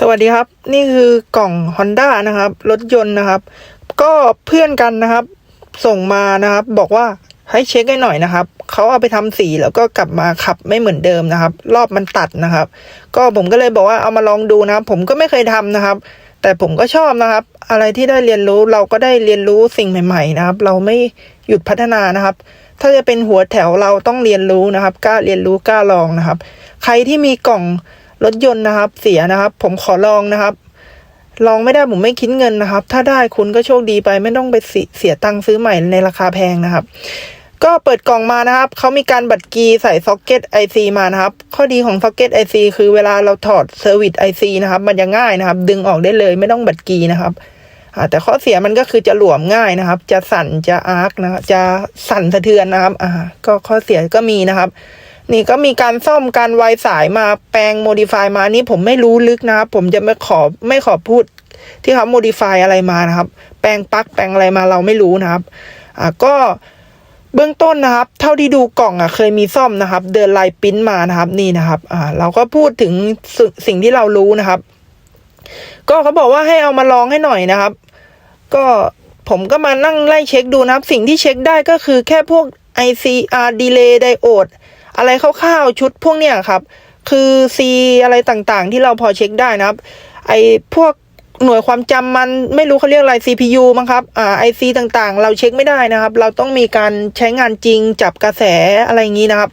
สวัสดีครับ นี่คือกล่อง Honda นะครับ รถยนต์นะครับ ก็เพื่อนกันนะครับ ส่งมานะครับ บอกว่าให้เช็คให้หน่อยนะครับเขาเอาไปทำสีแล้วก็กลับมาขับไม่เหมือนเดิมนะครับ รอบมันตัดนะครับ ก็ผมก็เลยบอกว่าเอามาลองดูนะครับ ผมก็ไม่เคยทำนะครับ แต่ผมก็ชอบนะครับ อะไรที่ได้เรียนรู้เราก็ได้เรียนรู้สิ่งใหม่ ๆ นะครับ เราไม่หยุดพัฒนานะครับ ถ้าจะเป็นหัวแถวเราต้องเรียนรู้นะครับกล้าเรียนรู้กล้าลองนะครับ ใครที่มีกล่อง รถยนต์นะครับ เสียนะครับ ผมขอลองนะครับ ลองไม่ได้ผมไม่คิดเงินนะครับ ถ้าได้คุณก็โชคดีไปไม่ต้องไปเสียตังค์ซื้อใหม่ในราคาแพงนะครับ ก็เปิดกล่องมานะครับเขามีการบัตรกีใส่ซ็อกเก็ตไอซีมานะครับ ข้อดีของซ็อกเก็ตไอซีคือเวลาเราถอดเซอร์วิสไอซีนะครับ มันจะง่ายนะครับ ดึงออกได้เลยไม่ต้องบัตรกีนะครับแต่ข้อเสียมันก็คือจะหลวมง่ายนะครับ จะสั่นจะอาร์คนะครับจะสั่นสะเทือนนะครับ อ่า ก็ข้อเสียก็มีนะครับ นี่ก็มีการซ่อมการไวสายมาแปลงโมดิฟายมานี่ผมไม่รู้ลึกนะครับ ผมจะไม่ขอไม่ขอพูดที่เขาโมดิฟายอะไรมานะครับ แปลงปลั๊กแปลงอะไรมาเราไม่รู้นะครับ อ่าก็เบื้องต้นนะครับ เท่าที่ดูกล่องอะเคยมีซ่อมนะครับ เดินลายปิ้นมานะครับ นี่นะครับ อ่า เราก็พูดถึงสสิ่งที่เรารู้นะครับ ก็เขาบอกว่าให้เอามาลองให้หน่อยนะครับ ก็ผมก็มานั่งไล่เช็คดูนะครับ สิ่งที่เช็คได้ก็คือแค่พวก ICR delay diode อะไรคร่าวๆชุดพวกเนี้ยครับ คือ C อะไรต่างๆ ที่เราพอเช็คได้นะครับ ไอพวกหน่วยความจำมันไม่รู้เขาเรียกอะไร CPU มั้งครับ อ่า IC ต่างๆ เราเช็คไม่ได้นะครับ เราต้องมีการใช้งานจริงจับกระแสอะไรอย่างนี้นะครับ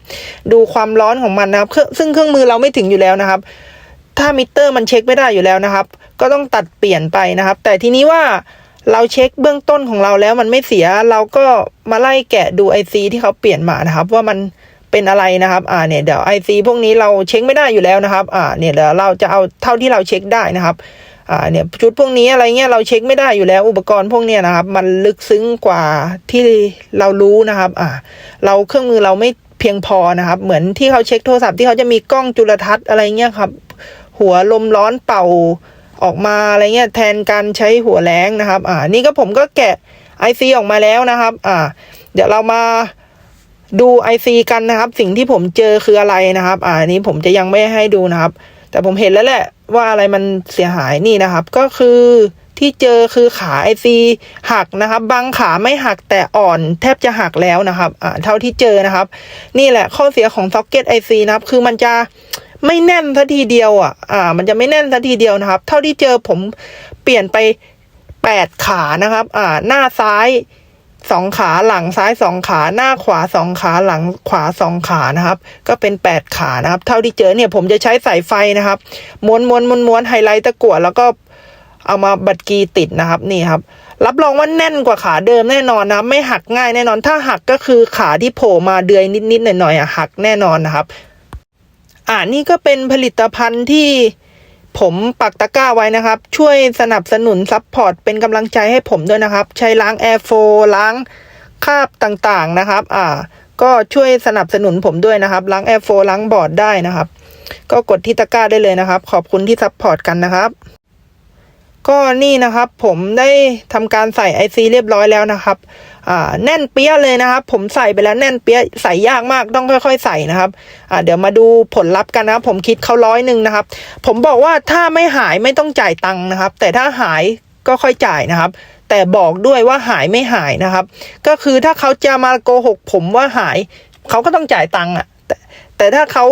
ดูความร้อนของมันนะครับ ซึ่งเครื่องมือเราไม่ถึงอยู่แล้วนะครับ ถ้ามิเตอร์มันเช็คไม่ได้อยู่แล้วนะครับ ก็ต้องตัดเปลี่ยนไปนะครับ แต่ทีนี้ว่าเราเช็คเบื้องต้นของเราแล้วมันไม่เสีย เราก็มาไล่แกะดู IC ที่เขาเปลี่ยนมานะครับ ว่ามัน เป็นอะไรนะครับอ่าเนี่ยเดี๋ยว IC พวกนี้เราเช็คไม่ได้อยู่แล้วนะครับอ่าเนี่ยเดี๋ยวเราจะเอาเท่าที่เราเช็คได้นะครับอ่าเนี่ยชุดพวกนี้อะไรเงี้ยเราเช็คไม่ได้อยู่แล้วอุปกรณ์พวกเนี้ยนะครับ มันลึกซึ้งกว่าที่เรารู้นะครับอ่าเราเครื่องมือเราไม่เพียงพอนะครับ เหมือนที่เขาเช็คโทรศัพท์ที่เขาจะมีกล้องจุลทรรศน์อะไรเงี้ยครับ หัวลมร้อนเป่าออกมาอะไรเงี้ยแทนการใช้หัวแรงนะครับ อ่า นี่ก็ผมก็แกะ IC ออกมาแล้วนะครับ อ่า เดี๋ยวเรามา ดู IC กันนะครับ สิ่งที่ผมเจอคืออะไรนะครับ อ่านนี้ผมจะยังไม่ให้ดูนะครับ แต่ผมเห็นแล้วแหละว่าอะไรมันเสียหายนี่นะครับ ก็คือที่เจอคือขาไอซีหักนะครับ บางขาไม่หักแต่อ่อนแทบจะหักแล้วนะครับอ่าเท่าที่เจอนะครับ นี่แหละข้อเสียของซ็อกเก็ตไอซีนะครับ คือมันจะไม่แน่นสัทีเดียวอะ อ่า มันจะไม่แน่นสัทีเดียวนะครับ เท่าที่เจอผมเปลี่ยนไปแปดขานะครับ อ่า หน้าซ้าย สองขาหลังซ้ายสองขาหน้าขวาสองขาหลังขวาสองขานะครับ ก็เป็นแปดขานะครับ เท่าที่เจอเนี่ยผมจะใช้สายไฟนะครับ ม้วนม้วนม้วนม้วนไฮไลท์ตะกั่วแล้วก็เอามาบัดกีติดนะครับนี่ครับ รับรองว่าแน่นกว่าขาเดิมแน่นอนนะไม่หักง่ายแน่นอน ถ้าหักก็คือขาที่โผล่มาเดือยนิดๆหน่อยๆอะหักแน่นอนนะครับ อ่านี่ก็เป็นผลิตภัณฑ์ที่ ผมปักตะกร้าไว้นะครับ ช่วยสนับสนุนซัพพอร์ตเป็นกำลังใจให้ผมด้วยนะครับ ใช้ล้างแอร์โฟล้างคราบต่างๆนะครับ อ่า ก็ช่วยสนับสนุนผมด้วยนะครับ ล้างแอร์โฟล้างบอร์ดได้นะครับ ก็กดที่ตะกร้าได้เลยนะครับ ขอบคุณที่ซัพพอร์ตกันนะครับ ก็นี่นะครับผมได้ทำการใส่ IC เรียบร้อยแล้วนะครับแน่นเปี้ยเลยนะครับ ผมใส่ไปแล้วแน่นเปี้ยใส่ยากมากต้องค่อย ๆ ใส่นะครับเดี๋ยวมาดูผลลัพธ์กันนะครับผมคิดเขาร้อยหนึ่งนะครับ ผมบอกว่าถ้าไม่หายไม่ต้องจ่ายตังค์นะครับ แต่ถ้าหายก็ค่อยจ่ายนะครับ แต่บอกด้วยว่าหายไม่หายนะครับ ก็คือถ้าเขาจะมาโกหกผมว่าหาย เขาก็ต้องจ่ายตังค์อะแต่ถ้าเขา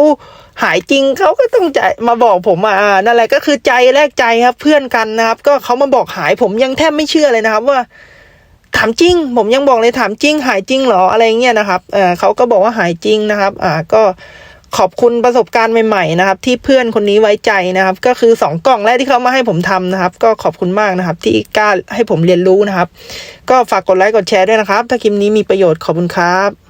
หายจริงเขาก็ต้องใจมาบอกผมอ่านั่นแหละก็คือใจแลกใจครับ เพื่อนกันนะครับ ก็เขามาบอกหายผมยังแทบไม่เชื่อเลยนะครับ ว่าถามจริง ผมยังบอกเลยถามจริง หายจริงเหรออะไรเงี้ยนะครับเออเขาก็บอกว่าหายจริงนะครับ อ่าก็ขอบคุณประสบการณ์ใหม่ๆนะครับ ที่เพื่อนคนนี้ไว้ใจนะครับ ก็คือสองกล่องแรกที่เขามาให้ผมทำนะครับ ก็ขอบคุณมากนะครับ ที่กล้าให้ผมเรียนรู้นะครับ ก็ฝากกดไลค์กดแชร์ด้วยนะครับ ถ้าคลิปนี้มีประโยชน์ขอบคุณครับ